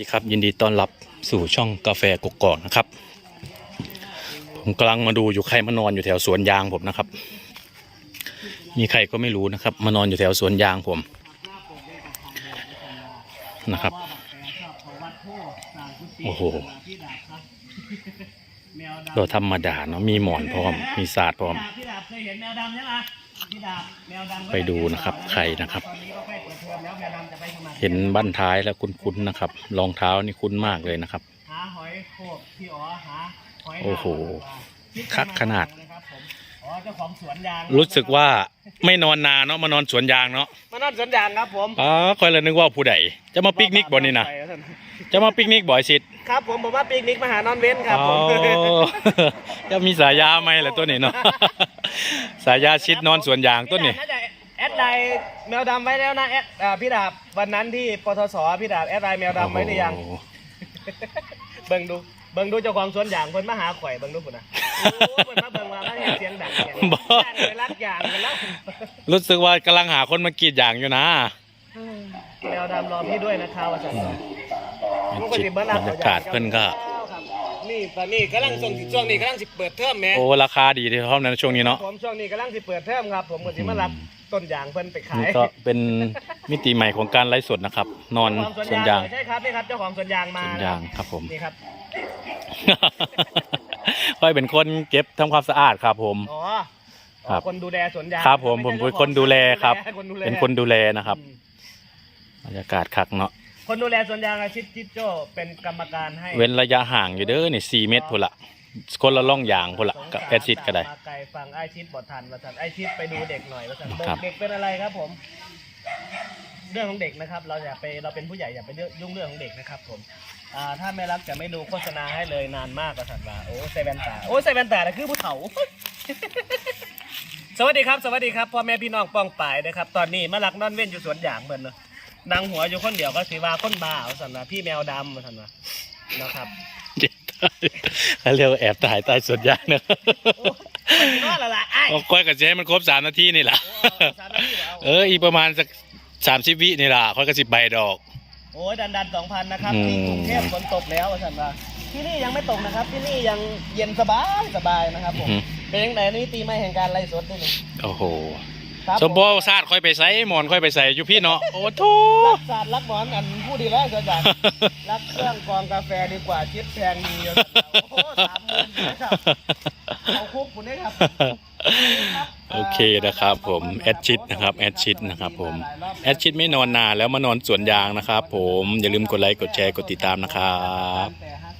ดีครับยินดีต้อนรับสู่ช่องกาแฟกกอกนะครับ ผมกำลังมาดูอยู่ใครมานอนอยู่แถวสวนยางผมนะครับ มีใครก็ไม่รู้นะครับ มานอนอยู่แถวสวนยางผมนะครับ โอ้โหเราธรรมดาเนาะมีหมอนพร้อมมีศาสตร์พร้อม พี่ดาบเคยเห็นแมวดำใช่ไหมพี่ดาบแมวดำก็ไปดูนะครับใครนะครับตอนนี้ก็ใกล้เปิดเทอมแล้วแมวดำจะไปสมัครเห็นบั้นท้ายแล้วคุ้นๆนะครับรองเท้านี่คุ้นมากเลยนะครับหาหอยโขบพี่อ๋อหาหอยโอ้โหคิดคักขนาดนะครับผมอ๋อเจ้าของสวนยางรู้สึกว่าไม่นอนนานเนาะมานอนสวนยางเนาะมานอนสวนยางครับผมอ๋อคอยเลยนึกว่าผู้ใดจะมาปิกนิกบ่นี่นะ จะมาปิกนิกบ่อยสิทธิ์ครับผมผมว่าปิกนิกมาหานอนเว้นครับอ๋อผมจะมีสายยาไหมล่ะตัวนี้เนาะ สายยาชิดนอนสวนยางต้นนี่ พี่ดาบาจะแอดไลน์แมวดำไว้แล้วนะแอดอ่าพี่ดาบวันนั้นที่ปทศพี่ดาบแอดไลน์แมวดำไว้หรือยังโอ้โหเบิ่งดูเบิ่งดูเจ้าของสวนยางเพิ่นมาหาข่อยเบิ่งดูพุ่นน่ะโอ้เพิ่นมาเบิ่งว่ามาเห็นเสียงดังเสียงย่านไปรัดยางกันแล้วรู้สึกว่ากำลังหาคนมากรีดยางอยู่นะ แมวดำรอพี่ด้วยนะครับว่าซั่น ชิดบรรยากาศเพิ่นก็ครับนี่ตอนนี้กำลังส่งช่วงนี้กำลังสิเปิดเทอมแหม่โอ้ราคาดีที่ชอบนั้นช่วงนี้เนาะผมช่วงนี้กำลังสิเปิดเทอมครับผมก็สิมารับต้นยางเพิ่นไปขานี่ยก็เป็นมิติใหม่ของการไลฟ์สดนะครับ นอนเจ้าของสวนยางใช่ครับนี่ครับเจ้าของสวนยางสมาวนนะยางครับผม นี่ครับค่อยเป็นคนเก็บทำความสะอาดครับผม อ๋อครับ คนดูแลสวนยางครับผมผมเป็นคนดูแลครับคนดูแลเป็นคนดูแลนะครับ อืมบรรยากาศคักเนาะ คนดูแลสวนยางอาชิตจิตโจ้เป็นกรรมการให้เว้นระยะห่างอยู่เด้อนี่สี่เมตรพุ่นละคนละล่องยางพุ่นละกับแอดซิดก็ได้มาไกลฟังไอชิดบอทันมาทันไอชิดไปดูเด็กหน่อยมาทันครับ เด็กเป็นอะไรครับผม เรื่องของเด็กนะครับ เราอย่าไปเราเป็นผู้ใหญ่อย่าไปยุ่งเรื่องของเด็กนะครับ ผมอ่าถ้าไม่รักจะไม่ดูโฆษณาให้เลยนานมากกว่าสันว่าโอ้ใส่แว่นตาโอ้ใส่แว่นตาน่ะคือผู้เฒ่า สวัสดีครับ สวัสดีครับพ่อแม่พี่น้องป้องปายนะครับ ตอนนี้มาลักนอนเว้นอยู่สวนยางเหมือนเนอะ นางหัวอยู่คนเดียวก็สีว่าคนบ้าเอาสันว่าพี่แมวดำมาสันว่านะครับเขาเรียกว่าแอบถ่ายใต้สวนยางเนอะโอ้ยนอนและละไอ้เอาค่อยกับเจ๊ให้มันครบสามนาทีนี่แหละโอ้สามนาทีแล้วเออ อีกประมาณสักสามสิบวินี่ล่ะค่อยกับสิบใบดอก โอ้ยดันดันสองพันนะครับอืม ที่กรุงเทพฝนตกแล้วสันว่าที่นี่ยังไม่ตกนะครับ ที่นี่ยังเย็นสบายสบายนะครับผมอื้อเป็นยังไงนี่ปีใหม่แห่งการไล่สดด้วยนี่โอ้โหครับ สมบูรณ์ซาดค่อยไปใส่หมอนค่อยไปใส่อยู่พี่เนาะโอ้โถรักศาสตร์รักหมอนอันผู้ดีแล้วเกินจากรักเครื่องกรองกาแฟดีกว่าชิดแพงดีอยู่โอ้โหสามหมื่นนะครับเอาคุกคุณได้ครับโอเคนะครับผมแอดชิดนะครับแอดชิดนะครับผมแอดชิดไม่นอนนานแล้วมานอนสวนยางนะครับผมอย่าลืมกดไลค์กดแชร์กดติดตามนะครับแต่